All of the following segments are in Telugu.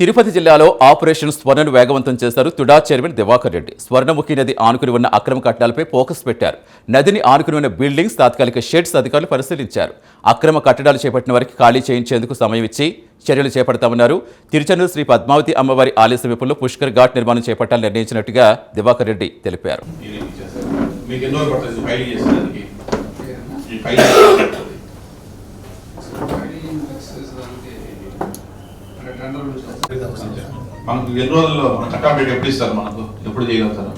తిరుపతి జిల్లాలో ఆపరేషన్ స్వర్ణను వేగవంతం చేశారు తుడా చైర్మన్ దివాకర్ రెడ్డి. స్వర్ణముఖి నది ఆనుకుని ఉన్న అక్రమ కట్టడాలపై ఫోకస్ పెట్టారు. నదిని ఆనుకుని ఉన్న బిల్డింగ్స్ తాత్కాలిక షెడ్స్ అధికారులు పరిశీలించారు. అక్రమ కట్టడాలు చేపట్టిన వారికి ఖాళీ చేయించేందుకు సమయం ఇచ్చి చర్యలు చేపడతామన్నారు. తిరుచనూరు శ్రీ పద్మావతి అమ్మవారి ఆలయ సమీపంలో పుష్కర్ ఘాట్ నిర్మాణం చేపట్టాలని నిర్ణయించినట్టుగా దివాకర్ రెడ్డి తెలిపారు ఇది ఇచ్చేసారు. మీకు ఎన్ని రోజులు పడుతుంది ఫైల్ చేసేదానికి ఈ ఫైల్ చేసేదానికి? మనకు ఎన్ని రోజుల్లో మన కట్ ఎప్పుడు ఇస్తారు మనకు? ఎప్పుడు చేయగలుగుతారు?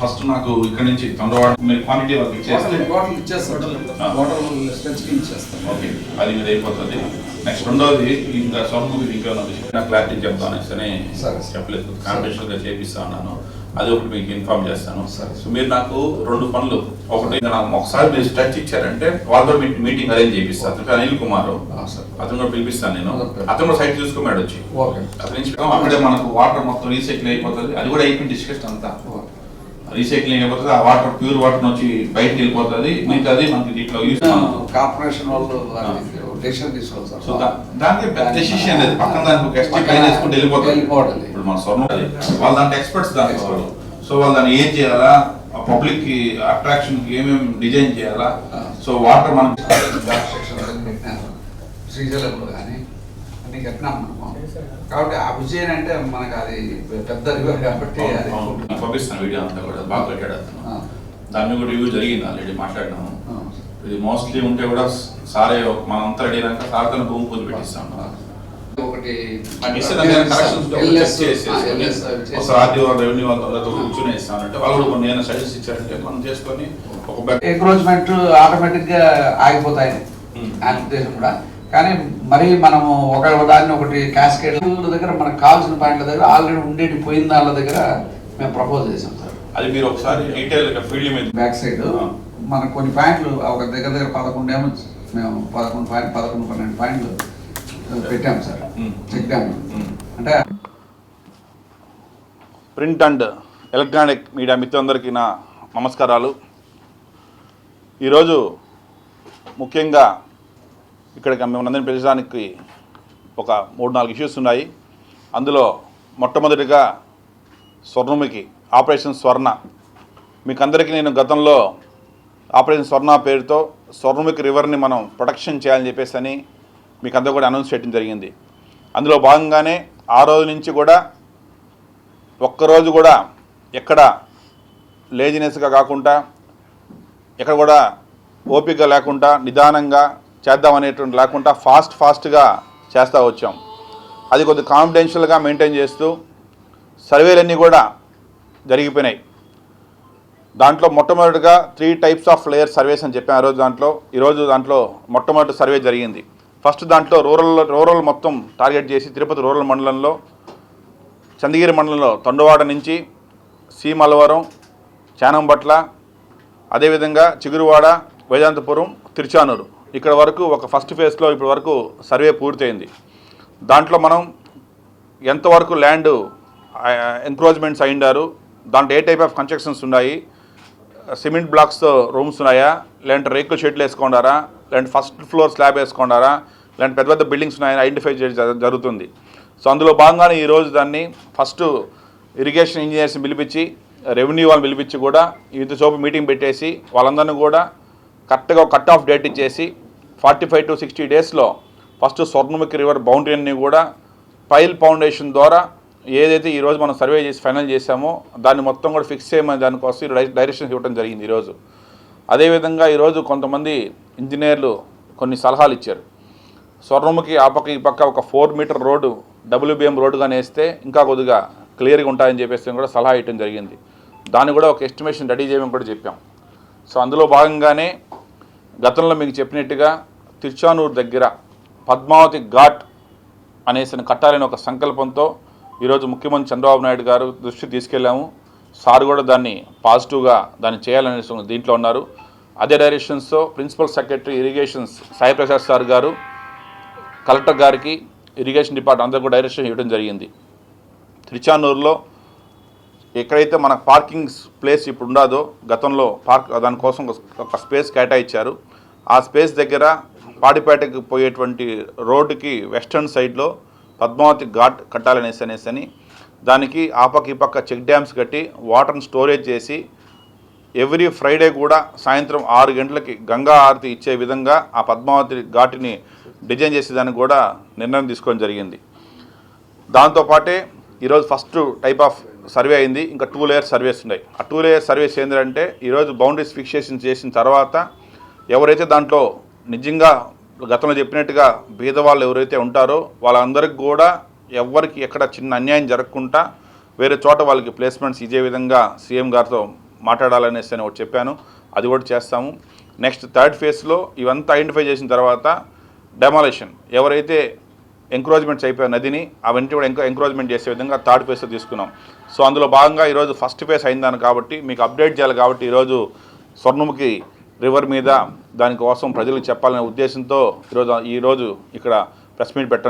ఫస్ట్ నాకు ఇక్కడ నుంచి తొందరవాడ మీరు క్వాంటిటీ వాళ్ళకి ఇచ్చేస్తే బాటిల్ ఇచ్చేస్తాం. బాటిల్ స్ట్రెచ్కి ఇచ్చేస్తాం. ఓకే అది మీద అయిపోతుంది. నెక్స్ట్ రెండోది ఇంకా సొమ్ముకి ఇంకా నాకు క్లారిటీ చెప్తాను అని సరే. చెప్పలేదు. కాంపిటీషన్గా చేపిస్తా అన్నాను. అది ఒకటి మీకు ఇన్ఫార్మ్ చేస్తాను. సరే. సో మీరు నాకు రెండు పనులు ఒకటి నాకు ఒకసారి మీరు స్ట్రెచ్ ఇచ్చారంటే వాళ్ళతో మీటింగ్ అరేంజ్ చేపిస్తాను అతను అనిల్ కుమార్. అతను కూడా పిలిపిస్తాను నేను. అతను కూడా సైట్ చూసుకోమేడు వచ్చి ఓకే అతను నుంచి అక్కడే మనకు వాటర్ మొత్తం రీసైకిల్ అయిపోతుంది. అది కూడా అయిపోయింది డిస్కషన్ అంతా. రీసైక్లింగ్ అయిపోతుంది ఆ వాటర్ ప్యూర్ వాటర్ నుంచి బయటకు వెళ్ళిపోతుంది. మీకు అది మనకి దీంట్లో యూస్ కార్పొరేషన్ వాళ్ళు డెసిషన్ తీసుకోవాలి సార్ సో దానికి పెద్ద డెసిషన్ లేదు. పక్కన దానికి ఒక ఎస్టీ పైన వేసుకుంటే వెళ్ళిపోతుంది. ఇప్పుడు మన స్వర్ణం. వాళ్ళ దాంట్లో ఎక్స్పర్ట్స్. వాళ్ళు. సో వాళ్ళు దాన్ని ఏం చేయాలా? పబ్లిక్కి అట్రాక్షన్కి ఏమేమి డిజైన్ చేయాలా. సో వాటర్ మనం శ్రీశైలంలో కానీ అన్ని కట్టినాం కాబట్టి ఆ విజయం అంటే మనకు అది పెద్ద రివర్ కాబట్టి పంపిస్తాను వీడియో అంతా కూడా. బాగా పెట్టాడు అతను. దాన్ని కూడా రివ్యూ జరిగింది ఆల్రెడీ మాట్లాడినాము. ఇది మోస్ట్లీ ఉంటే కూడా సారే మనం అంతా రెడీ అయినాక సార్తో భూమి పూజ పెట్టిస్తాం. ఒకటి రెవెన్యూ వాళ్ళతో కూర్చుని ఇస్తానంటే వాళ్ళు కూడా కొన్ని ఏమైనా సజెస్ట్ ఇచ్చారంటే మనం చేసుకొని ఒక ఎంక్రోచ్మెంట్ ఆటోమేటిక్గా ఆగిపోతాయి Hmm. ఆయన ఉద్దేశం కూడా కానీ మరి మనము ఒక దాన్ని ఒకటి క్యాస్కేడ్ దగ్గర మనకు కావాల్సిన పాయింట్ల దగ్గర ఆల్రెడీ ఉండేటి పోయిన దాని దగ్గర మేము ప్రపోజ్ చేసాం సార్ అది మీరు ఒకసారి డీటెయిల్గా ఫీల్డ్ మీద బ్యాక్ సైడ్. మనకు కొన్ని పాయింట్లు ఒక దగ్గర దగ్గర పదకొండు ఏమో మేము పదకొండు పాయింట్ పదకొండు పన్నెండు పాయింట్లు పెట్టాము సార్. Check dam. అంటే ప్రింట్ అండ్ ఎలక్ట్రానిక్ మీడియా మిత్రులందరికీ నా నమస్కారాలు. ఈరోజు ముఖ్యంగా ఇక్కడ మిమ్మల్ని పిలిచడానికి ఒక మూడు నాలుగు ఇష్యూస్ ఉన్నాయి. అందులో మొట్టమొదటిగా స్వర్ణముఖి ఆపరేషన్ స్వర్ణ. మీకు అందరికీ నేను గతంలో ఆపరేషన్ స్వర్ణ పేరుతో స్వర్ణముఖి రివర్ని మనం ప్రొటెక్షన్ చేయాలని చెప్పేసి అని మీకు అందరూ కూడా అనౌన్స్ చేయడం జరిగింది. అందులో భాగంగానే ఆ రోజు నుంచి కూడా ఒక్కరోజు కూడా ఎక్కడ లేజినెస్గా కాకుండా ఎక్కడ కూడా ఓపిక లేకుండా నిదానంగా చేద్దామనేటువంటి లేకుండా ఫాస్ట్ ఫాస్ట్గా చేస్తూ వచ్చాం. అది కొద్ది కాన్ఫిడెన్షియల్గా మెయింటైన్ చేస్తూ సర్వేలన్నీ కూడా జరిగిపోయినాయి. దాంట్లో మొట్టమొదటిగా three types of layer surveys అని చెప్పాను ఆ రోజు దాంట్లో ఈరోజు దాంట్లో మొట్టమొదటి సర్వే జరిగింది. ఫస్ట్ దాంట్లో రూరల్ రూరల్ మొత్తం టార్గెట్ చేసి తిరుపతి రూరల్ మండలంలో చందగిరి మండలంలో తొండవాడ నుంచి సీమలవరం చానంబట్ల అదేవిధంగా చిగురువాడ వేదాంతపురం తిరుచానూరు. ఇక్కడ వరకు ఒక ఫస్ట్ ఫేజ్లో ఇప్పటి వరకు సర్వే పూర్తయింది. దాంట్లో మనం ఎంతవరకు ల్యాండ్ ఎంక్రోచ్మెంట్స్ అయిండారు దాంట్లో ఏ టైప్ ఆఫ్ కన్స్ట్రక్షన్స్ ఉన్నాయి సిమెంట్ బ్లాక్స్తో రూమ్స్ ఉన్నాయా? లేదంటే రేకుల షెడ్లు వేసుకున్నారా? లేదంటే ఫస్ట్ ఫ్లోర్ స్లాబ్ వేసుకున్నారా? లేదంటే పెద్ద పెద్ద బిల్డింగ్స్ ఉన్నాయని ఐడెంటిఫై చేయడం జరుగుతుంది. సో అందులో భాగంగానే ఈరోజు దాన్ని ఫస్ట్ ఇరిగేషన్ ఇంజనీర్స్ని పిలిపించి రెవెన్యూ వాళ్ళని పిలిపించి కూడా వివిధ చోపు మీటింగ్ పెట్టేసి వాళ్ళందరినీ కూడా కరెక్ట్గా కట్ ఆఫ్ డేట్ ఇచ్చేసి ఫార్టీ ఫైవ్ టు సిక్స్టీ డేస్లో ఫస్ట్ స్వర్ణముఖి రివర్ బౌండరీని కూడా పైల్ ఫౌండేషన్ ద్వారా ఏదైతే ఈరోజు మనం సర్వే చేసి ఫైనల్ చేశామో దాన్ని మొత్తం కూడా ఫిక్స్ చేయమని దానికోసం డై- డైరెక్షన్స్ ఇవ్వడం జరిగింది ఈరోజు అదేవిధంగా ఈరోజు కొంతమంది ఇంజనీర్లు కొన్ని సలహాలు ఇచ్చారు. స్వర్ణముఖి ఆ పక్క ఈ పక్క ఒక ఫోర్ మీటర్ రోడ్డు డబ్ల్యూబిఎం రోడ్డుగా వేస్తే ఇంకా కొద్దిగా క్లియర్గా ఉంటాయని చెప్పేసి కూడా సలహా ఇవ్వడం జరిగింది. దాన్ని కూడా ఒక ఎస్టిమేషన్ రెడీ చేయమని కూడా చెప్పాం. సో అందులో భాగంగానే గతంలో మీకు చెప్పినట్టుగా తిరుచానూరు దగ్గర పద్మావతి ఘాట్ అనేసిన కట్టాలని ఒక సంకల్పంతో ఈరోజు ముఖ్యమంత్రి చంద్రబాబు నాయుడు గారు దృష్టి తీసుకెళ్ళాము. సార్ కూడా దాన్ని పాజిటివ్గా దాన్ని చేయాలనే దీంట్లో ఉన్నారు. అదే డైరెక్షన్స్తో principal secretary irrigations Sai Prasad sir గారు కలెక్టర్ గారికి ఇరిగేషన్ డిపార్ట్మెంట్ అందరూ కూడా డైరెక్షన్ ఇవ్వడం జరిగింది. తిరుచానూరులో ఎక్కడైతే మన పార్కింగ్ ప్లేస్ ఇప్పుడు ఉండదో గతంలో పార్క్ దానికోసం ఒక- స్పేస్ కేటాయించారు. ఆ స్పేస్ దగ్గర పాడిపేటకు పోయేటువంటి రోడ్డుకి వెస్టర్న్ సైడ్లో పద్మావతి ఘాట్ కట్టాలనేసి అనేసి అని దానికి ఆ పక్క ఈ పక్క చెక్ డ్యామ్స్ కట్టి వాటర్ని స్టోరేజ్ చేసి ఎవ్రీ ఫ్రైడే కూడా సాయంత్రం ఆరు గంటలకి గంగా ఆరతి ఇచ్చే విధంగా ఆ పద్మావతి ఘాటిని డిజైన్ చేసేదానికి కూడా నిర్ణయం తీసుకోవడం జరిగింది. దాంతోపాటే ఈరోజు ఫస్ట్ టైప్ ఆఫ్ సర్వే అయింది. ఇంకా టూ లేయర్ సర్వేస్ ఉన్నాయి. ఆ టూ లేయర్ సర్వేస్ ఏంటంటే ఈరోజు బౌండరీస్ ఫిక్సేషన్ చేసిన తర్వాత ఎవరైతే దాంట్లో నిజంగా గతంలో చెప్పినట్టుగా బీదవాళ్ళు ఎవరైతే ఉంటారో వాళ్ళందరికీ కూడా ఎవరికి ఎక్కడ చిన్న అన్యాయం జరగకుండా వేరే చోట వాళ్ళకి ప్లేస్మెంట్స్ ఇదే విధంగా సీఎం గారితో మాట్లాడాలనేసి అని ఒకటి చెప్పాను. అది కూడా చేస్తాము. నెక్స్ట్ థర్డ్ ఫేజ్లో ఇవంతా ఐడెంటిఫై చేసిన తర్వాత డెమాలేషన్. ఎవరైతే ఎంక్రోచ్మెంట్స్ అయిపోయే నదిని అవన్నీ కూడా ఇంకా ఎంక్రోచ్మెంట్ చేసే విధంగా థర్డ్ ఫేజ్లో తీసుకున్నాం. సో అందులో భాగంగా ఈరోజు ఫస్ట్ ఫేజ్ అయిందాను కాబట్టి మీకు అప్డేట్ చేయాలి కాబట్టి ఈరోజు స్వర్ణముఖి రివర్ మీద దానికోసం ప్రజలకు చెప్పాలనే ఉద్దేశంతో ఈరోజు ఈరోజు ఇక్కడ ప్రెస్ మీట్ పెట్టడం